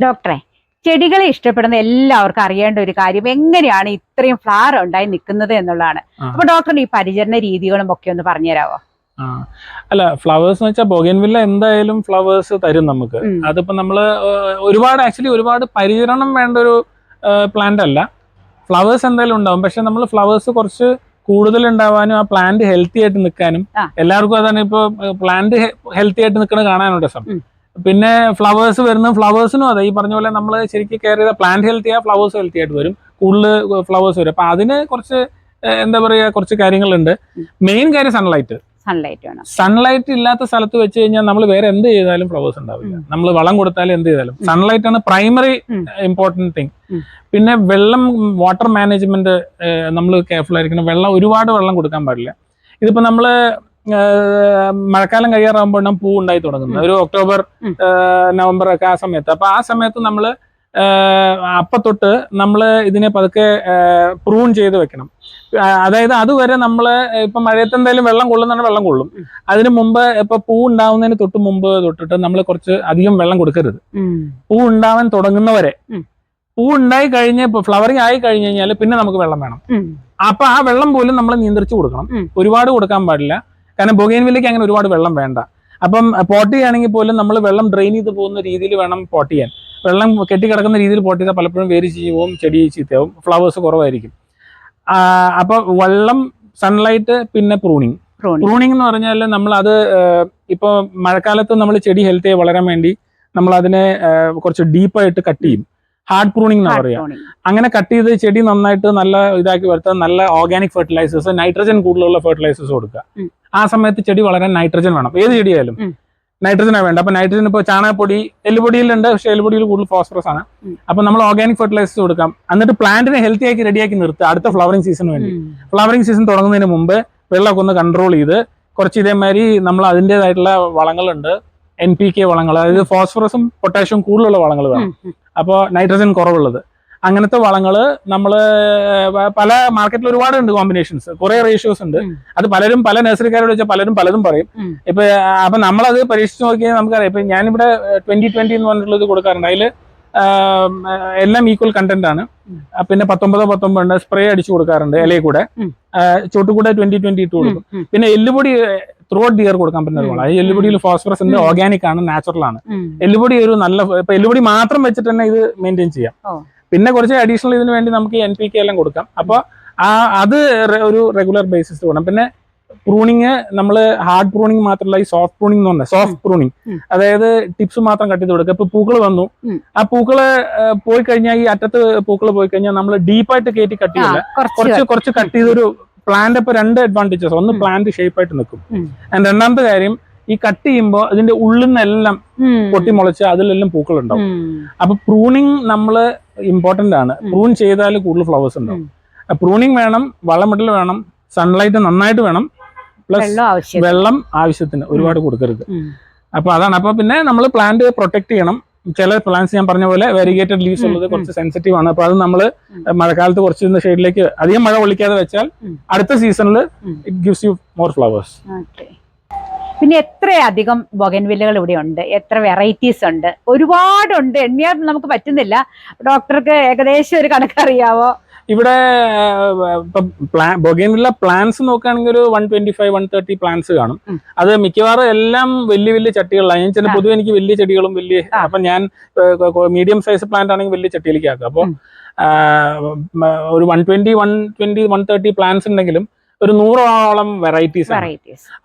ഡോക്ടറെ ചെടികളെ ഇഷ്ടപ്പെടുന്ന എല്ലാവർക്കും അറിയേണ്ട ഒരു കാര്യം എങ്ങനെയാണ് ഇത്രയും ഫ്ലവർ ഉണ്ടായി നിൽക്കുന്നത് എന്നുള്ളതാണ്. അപ്പൊ ഡോക്ടറിന് ഈ പരിചരണ രീതികളും ഒക്കെ ഒന്ന് പറഞ്ഞുതരാവോ? അല്ല ഫ്ലവേഴ്സ് എന്ന് വെച്ചാൽ ബോഗൻവില്ല എന്തായാലും ഫ്ലവേഴ്സ് തരും നമുക്ക്. അതിപ്പോ നമ്മൾ ഒരുപാട് ആക്ച്വലി ഒരുപാട് പരിചരണം വേണ്ട ഒരു പ്ലാന്റ് അല്ല. ഫ്ലവേഴ്സ് എന്തായാലും ഉണ്ടാവും. പക്ഷെ നമ്മൾ ഫ്ലവേഴ്സ് കുറച്ച് കൂടുതൽ ഉണ്ടാവാനും ആ പ്ലാന്റ് ഹെൽത്തി ആയിട്ട് നിൽക്കാനും എല്ലാവർക്കും അതാണ് ഇപ്പൊ പ്ലാന്റ് ഹെൽത്തി ആയിട്ട് നിൽക്കുന്നത് കാണാനുണ്ട് രസം ഉം. പിന്നെ ഫ്ലവേഴ്സ് വരുന്ന ഫ്ലവേഴ്സിനും അതെ ഈ പറഞ്ഞ പോലെ നമ്മൾ ശരിക്കും കെയർ ചെയ്ത പ്ലാന്റ് ഹെൽത്തി ആ ഫ്ലവേഴ്സ് ഹെൽത്തി ആയിട്ട് വരും. കൂടുതൽ ഫ്ലവേഴ്സ് വരും. അപ്പൊ അതിന് കുറച്ച് എന്താ പറയുക കുറച്ച് കാര്യങ്ങളുണ്ട്. മെയിൻ കാര്യം സൺലൈറ്റ് സൺലൈറ്റ് വേണം. സൺലൈറ്റ് ഇല്ലാത്ത സ്ഥലത്ത് വെച്ച് കഴിഞ്ഞാൽ നമ്മൾ വേറെ എന്ത് ചെയ്താലും ഫ്ലവേഴ്സ് ഉണ്ടാവില്ല. നമ്മൾ വളം കൊടുത്താലും എന്ത് ചെയ്താലും. സൺലൈറ്റ് ആണ് പ്രൈമറി ഇമ്പോർട്ടന്റ് തിങ് പിന്നെ വെള്ളം വാട്ടർ മാനേജ്മെന്റ് നമ്മൾ കെയർഫുൾ ആയിരിക്കണം. വെള്ളം ഒരുപാട് വെള്ളം കൊടുക്കാൻ പാടില്ല. ഇതിപ്പോ നമ്മൾ മഴക്കാലം കഴിയാറാകുമ്പോൾ പൂ ഉണ്ടായി തുടങ്ങുന്നത് ഒരു ഒക്ടോബർ നവംബർ ഒക്കെ ആ സമയത്ത്. അപ്പൊ ആ സമയത്ത് നമ്മൾ അപ്പ തൊട്ട് നമ്മൾ ഇതിനെ പതുക്കെ പ്രൂൺ ചെയ്ത് വെക്കണം. അതായത് അതുവരെ നമ്മൾ ഇപ്പൊ മഴയത്ത് എന്തായാലും വെള്ളം കൊള്ളുന്നുണ്ട് വെള്ളം കൊള്ളും. അതിന് മുമ്പ് ഇപ്പൊ പൂ ഉണ്ടാവുന്നതിന് തൊട്ട് മുമ്പ് തൊട്ടിട്ട് നമ്മൾ കുറച്ച് അധികം വെള്ളം കൊടുക്കരുത്. പൂ ഉണ്ടാവാൻ തുടങ്ങുന്നവരെ. പൂ ഉണ്ടായി കഴിഞ്ഞ് ഇപ്പൊ ഫ്ലവറിങ് ആയി കഴിഞ്ഞു കഴിഞ്ഞാൽ പിന്നെ നമുക്ക് വെള്ളം വേണം. അപ്പൊ ആ വെള്ളം പോലും നമ്മൾ നിയന്ത്രിച്ചു കൊടുക്കണം. ഒരുപാട് കൊടുക്കാൻ പാടില്ല. കാരണം ബൊഗൈൻവില്ലയ്ക്ക് അങ്ങനെ ഒരുപാട് വെള്ളം വേണ്ട. അപ്പം പോട്ട് ചെയ്യുകയാണെങ്കിൽ പോലും നമ്മൾ വെള്ളം ഡ്രെയിൻ ചെയ്ത് പോകുന്ന രീതിയിൽ വേണം പോട്ട് ചെയ്യാൻ വെള്ളം കെട്ടിക്കിടക്കുന്ന രീതിയിൽ പോട്ട് ചെയ്താൽ പലപ്പോഴും വേര് ചീവും ചെടി ചീത്തയാവും ഫ്ലവേഴ്സ് കുറവായിരിക്കും. ആ, അപ്പൊ വെള്ളം സൺലൈറ്റ് പിന്നെ പ്രൂണിങ്. പ്രൂണിങ് എന്ന് പറഞ്ഞാൽ നമ്മൾ അത് ഇപ്പൊ മഴക്കാലത്ത് നമ്മൾ ചെടി ഹെൽത്തി വളരാൻ വേണ്ടി നമ്മൾ അതിനെ കുറച്ച് ഡീപ്പായിട്ട് കട്ട് ചെയ്യും. ഹാർഡ് പ്രൂണിംഗ് എന്ന് പറയുക അങ്ങനെ കട്ട് ചെയ്ത് ചെടി നന്നായിട്ട് നല്ല ഇതാക്കി വരുത്താൻ നല്ല ഓർഗാനിക് ഫെർട്ടിലൈസേഴ്സ് നൈട്രജൻ കൂടുതലുള്ള ഫെർട്ടിലൈസേഴ്സ് കൊടുക്കുക. ആ സമയത്ത് ചെടി വളരാൻ നൈട്രജൻ വേണം. ഏത് ചെടിയായാലും. നൈട്രജൻ നൈട്രജനാണ് വേണ്ട അപ്പൊ നൈട്രജൻ ഇപ്പോൾ ചാണകപ്പൊടി എല്ലുപൊടിയിലുണ്ട്. പക്ഷേ എല്ലുപൊടിയിൽ കൂടുതൽ ഫോസ്ഫറസ് ആണ്. അപ്പൊ നമ്മൾ ഓർഗാനിക് ഫെർട്ടിലൈസേഴ്സ് കൊടുക്കാം. എന്നിട്ട് പ്ലാന്റിനെ ഹെൽത്തി ആക്കി റെഡിയാക്കി നിർത്തുക അടുത്ത ഫ്ലവറിംഗ് സീസൺ വേണ്ടി. ഫ്ലവറിംഗ് സീസൺ തുടങ്ങുന്നതിന് മുമ്പ് വെള്ളമൊക്കെ ഒന്ന് കൺട്രോൾ ചെയ്ത് കുറച്ച് ഇതേമാതിരി നമ്മൾ അതിന്റെതായിട്ടുള്ള വളങ്ങളുണ്ട്. എൻ പി കെ വളങ്ങൾ അതായത് ഫോസ്ഫറസും പൊട്ടാഷ്യവും കൂടുതലുള്ള വളങ്ങൾ വേണം. അപ്പോൾ നൈട്രജൻ കുറവുള്ളത്. അങ്ങനത്തെ വളങ്ങൾ നമ്മൾ പല മാർക്കറ്റിൽ ഒരുപാട് ഉണ്ട് കോമ്പിനേഷൻസ് കുറെ റേഷ്യോസ് ഉണ്ട്. അത് പലരും പല നഴ്സറിക്കാരോട് വെച്ചാൽ പലരും പലതും പറയും. ഇപ്പൊ അപ്പൊ നമ്മളത് പരീക്ഷിച്ച് നോക്കിയാൽ നമുക്കറിയാം. ഇപ്പൊ ഞാനിവിടെ ട്വന്റി ട്വന്റി എന്ന് പറഞ്ഞിട്ടുള്ളത് കൊടുക്കാറുണ്ട്. അതിൽ എല്ലാം ഈക്വൽ കണ്ടന്റ് ആണ്. പിന്നെ പത്തൊമ്പതോ പത്തൊമ്പത് ഉണ്ട്. സ്പ്രേ അടിച്ചു കൊടുക്കാറുണ്ട് ഇലയിൽ കൂടെ. ചുട്ടുകൂടെ ചോട്ടുകൂടെ ട്വന്റി ട്വന്റി ഇട്ട് കൊടുക്കും. പിന്നെ എല്ലുപൊടി ത്രൂ ഔട്ട് ഇയർ കൊടുക്കാൻ പറ്റുന്ന ഒരു വളമാണ്. എല്ലുപൊടിയിൽ ഫോസ്ഫറസ് ഉണ്ട് ഓർഗാനിക് ആണ് നാച്ചുറൽ ആണ്. എല്ലുപൊടി ഒരു നല്ല ഇപ്പൊ എല്ലുപൊടി മാത്രം വെച്ചിട്ട് തന്നെ ഇത് മെയിന്റെയിൻ ചെയ്യാം. പിന്നെ കുറച്ച് അഡീഷണൽ ഇതിന് വേണ്ടി നമുക്ക് എൻ പി കെ എല്ലാം കൊടുക്കാം. അപ്പൊ ആ അത് ഒരു റെഗുലർ ബേസിസ് വേണം പിന്നെ പ്രൂണിങ് നമ്മൾ ഹാർഡ് പ്രൂണിങ് മാത്രമല്ല ഈ സോഫ്റ്റ് പ്രൂണിംഗ് എന്ന് പറഞ്ഞാൽ സോഫ്റ്റ് പ്രൂണിങ് അതായത് ടിപ്സ് മാത്രം കട്ട് ചെയ്ത് കൊടുക്കുക. ഇപ്പൊ പൂക്കൾ വന്നു. ആ പൂക്കൾ പോയി കഴിഞ്ഞാൽ ഈ അറ്റത്ത് പൂക്കൾ പോയി കഴിഞ്ഞാൽ നമ്മൾ ഡീപ്പായിട്ട് കയറ്റി കട്ട് ചെയ്യില്ല? കുറച്ച് കുറച്ച് കട്ട് ചെയ്തൊരു പ്ലാന്റ് ഇപ്പൊ രണ്ട് അഡ്വാന്റേജസ് ഒന്ന് പ്ലാന്റ് ഷേപ്പ് ആയിട്ട് നിൽക്കും. ആൻഡ് രണ്ടാമത്തെ കാര്യം ഈ കട്ട് ചെയ്യുമ്പോൾ അതിന്റെ ഉള്ളിൽ നിന്നെല്ലാം ഉം. പൊട്ടി മുളച്ച് അതിലെല്ലാം പൂക്കൾ ഉണ്ടാവും. അപ്പൊ പ്രൂണിങ് നമ്മൾ ഇമ്പോർട്ടന്റ് ആണ്. പ്രൂൺ ചെയ്താൽ കൂടുതൽ ഫ്ലവേഴ്സ് ഉണ്ടാവും. പ്രൂണിങ് വേണം വളമിടൽ വേണം സൺലൈറ്റ് നന്നായിട്ട് വേണം പ്ലസ് വെള്ളം ആവശ്യം വെള്ളം ആവശ്യത്തിന് ഒരുപാട് കൊടുക്കരുത്. അപ്പൊ അതാണ്. അപ്പൊ പിന്നെ നമ്മൾ പ്ലാന്റ് പ്രൊട്ടക്ട് ചെയ്യണം. ചില പ്ലാന്റ്സ് ഞാൻ പറഞ്ഞ പോലെ വെരിഗേറ്റഡ് ലീവ്സ് ഉള്ളത്. കുറച്ച് സെൻസിറ്റീവ് ആണ് അപ്പൊ അത് നമ്മൾ. മഴക്കാലത്ത് കുറച്ച് ഷെയ്ഡിലേക്ക് അധികം മഴ ഒളിക്കാതെ വെച്ചാൽ. അടുത്ത സീസണിൽ. It gives you more flowers പിന്നെ എത്രയധികം ബൊഗൻവില്ലകൾ ഇവിടെ ഉണ്ട് എത്ര വെറൈറ്റീസ് ഉണ്ട് ഒരുപാടുണ്ട് എണ്ണിയാൽ നമുക്ക് പറ്റുന്നില്ല ഡോക്ടർക്ക് ഏകദേശം ഒരു കണക്കറിയാവോ ഇവിടെ ബൊഗേനിലെ പ്ലാൻസ് നോക്കുകയാണെങ്കിൽ ഒരു one twenty five one thirty plants കാണും അത് മിക്കവാറും എല്ലാം വലിയ വലിയ ചട്ടികളിലാണ് ഞാൻ ചില പൊതുവെ എനിക്ക് വലിയ ചെടികളും വലിയ. അപ്പൊ ഞാൻ മീഡിയം സൈസ് പ്ലാന്റ് ആണെങ്കിൽ വലിയ ചട്ടിയിലേക്ക് ആക്കുക അപ്പോൾ ഒരു one twenty one twenty one thirty plants ഉണ്ടെങ്കിലും ഒരു നൂറോളം വെറൈറ്റീസ്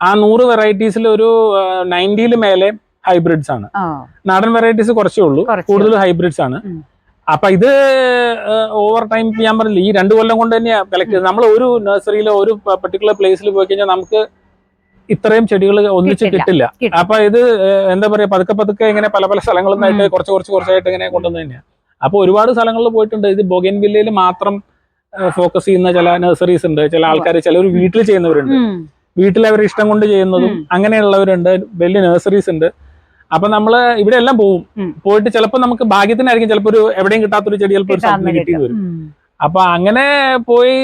ആ നൂറ് വെറൈറ്റീസിൽ ഒരു നയന്റിയിൽ മേലെ ഹൈബ്രിഡ്സ് ആണ്. നാടൻ വെറൈറ്റീസ് കുറച്ചേ ഉള്ളൂ. കൂടുതൽ ഹൈബ്രിഡ്സ് ആണ്. അപ്പൊ ഇത് ഓവർ ടൈം ഞാൻ പറഞ്ഞില്ല ഈ രണ്ടു കൊല്ലം കൊണ്ട് തന്നെയാണ് കളക്ട് ചെയ്തത് നമ്മൾ ഒരു നഴ്സറിയിലോ ഒരു പെർട്ടിക്കുലർ പ്ലേസിൽ പോയി കഴിഞ്ഞാൽ നമുക്ക് ഇത്രയും ചെടികൾ ഒന്നിച്ച് കിട്ടില്ല. അപ്പൊ ഇത് എന്താ പറയാ പതുക്കെ പതുക്കെ ഇങ്ങനെ പല പല സ്ഥലങ്ങളിൽ നിന്നായിട്ട്. കുറച്ച് കുറച്ച് കുറച്ചായിട്ട് ഇങ്ങനെ കൊണ്ടുവന്ന് തന്നെയാണ് അപ്പൊ ഒരുപാട് സ്ഥലങ്ങളിൽ പോയിട്ടുണ്ട്. ഇത് ബൊഗൻ വില്ലയിൽ മാത്രം ഫോക്കസ് ചെയ്യുന്ന ചില നഴ്സറീസ് ഉണ്ട്. ചില ആൾക്കാർ ചിലർ വീട്ടിൽ ചെയ്യുന്നവരുണ്ട്. വീട്ടിൽ അവർ ഇഷ്ടം കൊണ്ട് ചെയ്യുന്നതും. അങ്ങനെയുള്ളവരുണ്ട്. വലിയ നഴ്സറീസ് ഉണ്ട്. അപ്പൊ നമ്മൾ ഇവിടെ എല്ലാം പോവും പോയിട്ട് ചിലപ്പോൾ നമുക്ക് ഭാഗ്യത്തിനായിരിക്കും ചിലപ്പോൾ ഒരു എവിടെയും കിട്ടാത്തൊരു ചെടി ചിലപ്പോൾ ഒരു സ്ഥലത്ത് കിട്ടി വരും. അപ്പൊ അങ്ങനെ പോയി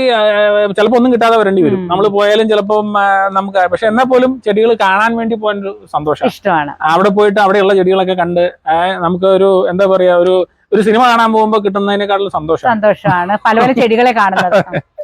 ചിലപ്പോ ഒന്നും കിട്ടാതെ വരേണ്ടി വരും. നമ്മൾ പോയാലും ചിലപ്പം നമുക്ക് പക്ഷെ എന്നാൽ പോലും ചെടികൾ കാണാൻ വേണ്ടി പോകാൻ ഒരു സന്തോഷം. ഇഷ്ടമാണ്. അവിടെ പോയിട്ട് അവിടെയുള്ള ചെടികളൊക്കെ കണ്ട് നമുക്ക് ഒരു എന്താ പറയാ ഒരു ഒരു സിനിമ കാണാൻ പോകുമ്പോൾ കിട്ടുന്നതിനേക്കാളും സന്തോഷം. സന്തോഷമാണ്. പല പല ചെടികളെ കാണുന്നത്.